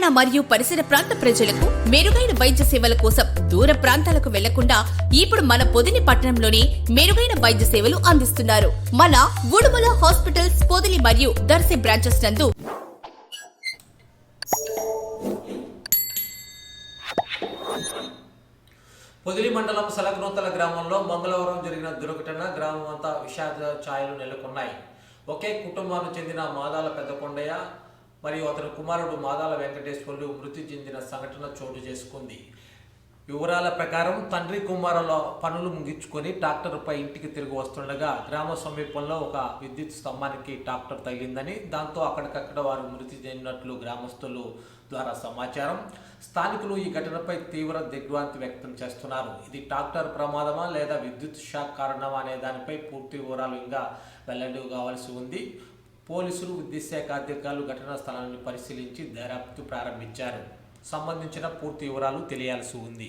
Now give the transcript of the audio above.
తెలంగాణ మరియు పరిసర ప్రాంత ప్రజలకు మెరుగైన వైద్య సేవల కోసం దూర ప్రాంతాలకు వెళ్ళకుండా ఇప్పుడు మన పొదిని పట్టణంలోనే మెరుగైన వైద్య సేవలు అందిస్తున్నారు. మన ఉడుమల హాస్పిటల్స్ పొదిలి మరియు దర్శి బ్రాంచెస్ నందు పొదిలి మండలం సలగ్నోతల గ్రామంలో మంగళవారం జరిగిన దుర్ఘటన గ్రామం అంతా విషాద ఛాయలు నెలకొన్నాయి. ఒకే కుటుంబానికి చెందిన మాదాల పెద్దకొండయ్య మరియు అతని కుమారుడు మాదాల వెంకటేశ్వర్లు మృతి చెందిన సంఘటన చోటు చేసుకుంది. వివరాల ప్రకారం తండ్రి కుమారుల పనులు ముగించుకొని ట్రాక్టర్పై ఇంటికి తిరిగి వస్తుండగా గ్రామ సమీపంలో ఒక విద్యుత్ స్తంభానికి ట్రాక్టర్ తగిలిందని దాంతో అక్కడికక్కడ వారు మృతి చెందినట్లు గ్రామస్తులు ద్వారా సమాచారం. స్థానికులు ఈ ఘటనపై తీవ్ర దిగ్భ్రాంతి వ్యక్తం చేస్తున్నారు. ఇది ట్రాక్టర్ ప్రమాదమా లేదా విద్యుత్ షాక్ కారణమా అనే దానిపై పూర్తి వివరాలు ఇంకా వెల్లడి కావాల్సి ఉంది. పోలీసులు విద్యుశాఖ అధికారులు ఘటనా స్థలాన్ని పరిశీలించి దర్యాప్తు ప్రారంభించారు. సంబంధించిన పూర్తి వివరాలు తెలియాల్సి ఉంది.